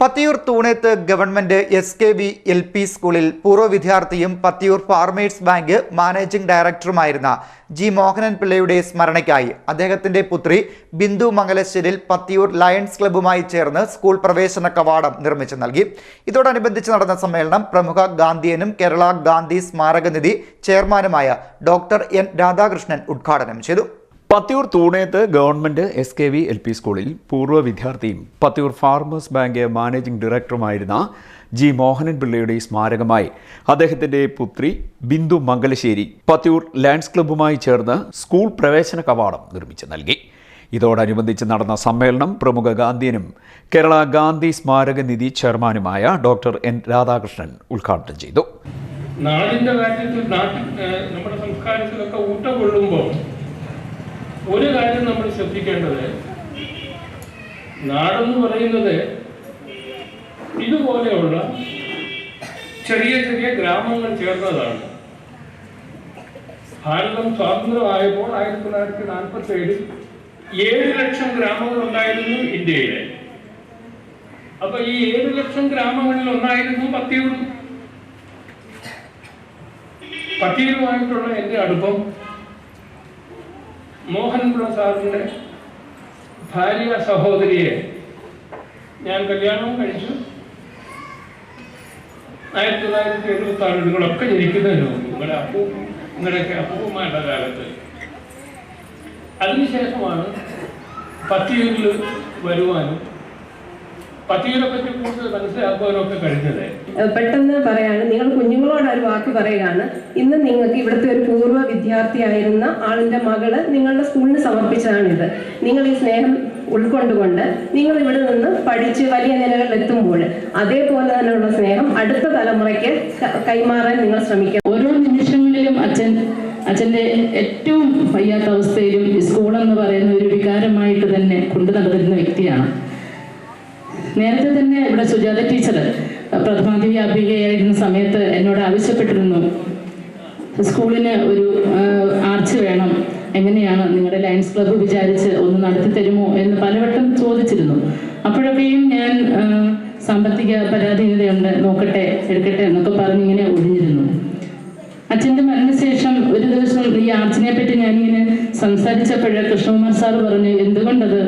Pathiyoor Thoonethu government S K V L P സ്കൂളിൽ പൂർവ വിദ്യാർത്ഥിയും പത്തിയൂർ ഫാർമേഴ്സ് ബാങ്ക് മാനേജിംഗ് ഡയറക്ടറുമായിരുന്ന ജി മോഹനൻ പിള്ളയുടെ സ്മരണയ്ക്കായി അദ്ദേഹത്തിന്റെ പുത്രി ബിന്ദു മംഗലശ്ശേരിൽ പത്തിയൂർ ലയൺസ് ക്ലബ്ബുമായി ചേർന്ന് സ്കൂൾ പ്രവേശന കവാടം നിർമ്മിച്ചു നൽകി. ഇതോടനുബന്ധിച്ച് നടന്ന സമ്മേളനം പ്രമുഖ ഗാന്ധിയനും കേരള ഗാന്ധി സ്മാരകനിധി ചെയർമാനുമായ ഡോക്ടർ എൻ രാധാകൃഷ്ണൻ ഉദ്ഘാടനം ചെയ്തു. Pathiyoor Thoonethu government S K V L P സ്കൂളിൽ പൂർവ വിദ്യാർത്ഥിയും പത്തിയൂർ ഫാർമേഴ്സ് ബാങ്ക് മാനേജിംഗ് ഡയറക്ടറുമായിരുന്ന ജി മോഹനൻ പിള്ളയുടെ സ്മാരകമായി അദ്ദേഹത്തിന്റെ പുത്രി ബിന്ദു മംഗലശ്ശേരി പത്തിയൂർ ലാൻഡ്സ് ക്ലബ്ബുമായി ചേർന്ന് സ്കൂൾ പ്രവേശന കവാടം നിർമ്മിച്ചു നൽകി. ഇതോടനുബന്ധിച്ച് നടന്ന സമ്മേളനം പ്രമുഖ ഗാന്ധിയനും കേരള ഗാന്ധി സ്മാരക നിധി ചെയർമാനുമായ ഡോക്ടർ എൻ രാധാകൃഷ്ണൻ ഉദ്ഘാടനം ചെയ്തു. നാടിന്റെ കാര്യത്തിൽ നാട്ടിൽ നമ്മുടെ സംസ്കാരത്തിലൊക്കെ ഊട്ടം കൊള്ളുമ്പോൾ ഒരു കാര്യം നമ്മൾ ശ്രദ്ധിക്കേണ്ടത് നാടെന്ന് പറയുന്നത് ഇതുപോലെയുള്ള ചെറിയ ചെറിയ ഗ്രാമങ്ങൾ ചേർന്നതാണ്. ഭാരതം സ്വാതന്ത്ര്യമായപ്പോൾ ആയിരത്തി തൊള്ളായിരത്തി നാൽപ്പത്തി ഏഴിൽ ഏഴ് ലക്ഷം ഗ്രാമങ്ങൾ ഉണ്ടായിരുന്നു ഇന്ത്യയിലെ. അപ്പൊ ഈ ഏഴ് ലക്ഷം ഗ്രാമങ്ങളിൽ ഒന്നായിരുന്നു പത്തിയൂർ. പത്തിയൂരുമായിട്ടുള്ള എന്റെ അടുപ്പം മോഹൻപിള്ള സാറിന്റെ ഭാര്യ സഹോദരിയെ ഞാൻ കല്യാണവും കഴിച്ചു. ആയിരത്തി തൊള്ളായിരത്തി എഴുപത്തി ആറ് നിങ്ങളൊക്കെ ജനിക്കുന്നതിന് നിങ്ങളുടെ അപ്പൂ നിങ്ങളുടെയൊക്കെ അപ്പൂപ്പന്മാരുടെ കാലത്ത്. അതിനുശേഷമാണ് പത്തിയൂരിൽ വരുവാനും പെട്ടെന്ന് പറയാണ്. നിങ്ങൾ കുഞ്ഞുങ്ങളോട് ഒരു വാക്ക് പറയുകയാണ്. ഇന്ന് നിങ്ങൾക്ക് ഇവിടുത്തെ ഒരു പൂർവ വിദ്യാർത്ഥിയായിരുന്ന ആളിന്റെ മകൾ നിങ്ങളുടെ സ്കൂളിന് സമർപ്പിച്ചതാണിത്. നിങ്ങൾ ഈ സ്നേഹം ഉൾക്കൊണ്ടുകൊണ്ട് നിങ്ങൾ ഇവിടെ നിന്ന് പഠിച്ച് വലിയ നിലകളിൽ എത്തുമ്പോൾ അതേപോലെ തന്നെയുള്ള സ്നേഹം അടുത്ത തലമുറയ്ക്ക് കൈമാറാൻ നിങ്ങൾ ശ്രമിക്കുക ഓരോ നിമിഷങ്ങളിലും അച്ഛൻ അച്ഛന്റെ ഏറ്റവും വയ്യാത്ത അവസ്ഥയിലും സ്കൂൾ എന്ന് പറയുന്ന ഒരു വികാരമായിട്ട് തന്നെ കൊണ്ടു നടന്നിരുന്ന വ്യക്തിയാണ്. നേരത്തെ തന്നെ ഇവിടെ സുജാത ടീച്ചർ പ്രഥമാധ്യാപികയായിരുന്ന സമയത്ത് എന്നോട് ആവശ്യപ്പെട്ടിരുന്നു. സ്കൂളിന് ഒരു ആർച്ച് വേണം. എങ്ങനെയാണ് നിങ്ങളുടെ ലയൺസ് ക്ലബ്ബ് വിചാരിച്ച് ഒന്ന് നടത്തി തരുമോ എന്ന് പലവട്ടം ചോദിച്ചിരുന്നു. അപ്പോഴൊക്കെയും ഞാൻ സാമ്പത്തിക പരാധീനതയുണ്ട് നോക്കട്ടെ എടുക്കട്ടെ എന്നൊക്കെ പറഞ്ഞ് ഇങ്ങനെ ഒഴിഞ്ഞിരുന്നു അച്ഛന്റെ മരണശേഷം ഒരു ദിവസം ഈ ആർച്ചിനെ പറ്റി ഞാനിങ്ങനെ സംസാരിച്ചപ്പോഴേ കൃഷ്ണകുമാർ സാർ പറഞ്ഞു എന്തുകൊണ്ടത്?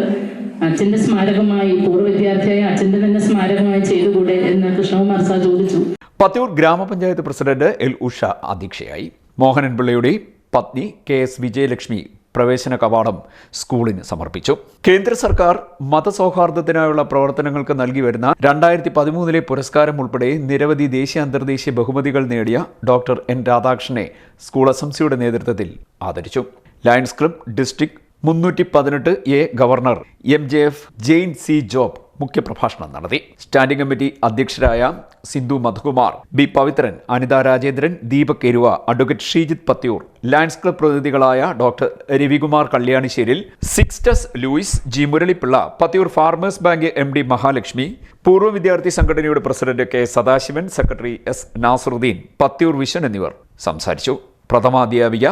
അച്ഛന്റെ സ്മാരകമായി പൂർവ വിദ്യാർത്ഥിയായ അച്ഛന്റെ തന്നെ സ്മാരകമായി ചെയ്തുകൂടെ എന്ന് കൃഷ്ണകുമാർ സാർ ചോദിച്ചു. പത്തിയൂർ ഗ്രാമപഞ്ചായത്ത് പ്രസിഡന്റ് എൽ ഉഷ അധ്യക്ഷയായി. മോഹനൻ പിള്ളയുടെ പത്നി കെ എസ് വിജയലക്ഷ്മി പ്രവേശന കവാടം സ്കൂളിന് സമർപ്പിച്ചു. കേന്ദ്ര സർക്കാർ മതസൗഹാർദ്ദത്തിനായുള്ള പ്രവർത്തനങ്ങൾക്ക് നൽകി വരുന്ന രണ്ടായിരത്തി പതിമൂന്നിലെ പുരസ്കാരം ഉൾപ്പെടെ നിരവധി ദേശീയ അന്തർദേശീയ ബഹുമതികൾ നേടിയ ഡോക്ടർ എൻ രാധാകൃഷ്ണനെ സ്കൂൾ അസംസിയുടെ നേതൃത്വത്തിൽ ആദരിച്ചു. ലയൺസ് ക്ലബ് ഡിസ്ട്രിക്ട് മുന്നൂറ്റി പതിനെട്ട് A governor M J F Jain C Job മുഖ്യപ്രഭാഷണം നടത്തി. Standing committee അധ്യക്ഷരായ Sindhu Madhukumar B Pavithran Anitha Rajendran Deepak Eruva advocate Sheejith Pathiyoor lions club പ്രതിനിധികളായ doctor Ravikumar Kalyanisseril Sixtus Louis G Muralipilla Pathiyoor farmers bank M D Mahalakshmi പൂർവ വിദ്യാർത്ഥി സംഘടനയുടെ president K Sadasivan secretary S Nasaruddin Pathiyoor vision എന്നിവർ സംസാരിച്ചു. പ്രഥമാധ്യാപിക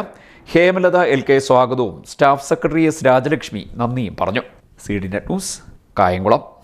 Hemalatha L K സ്വാഗതവും staff secretary S Rajalakshmi നന്ദിയും പറഞ്ഞു. C D net news Kayamkulam.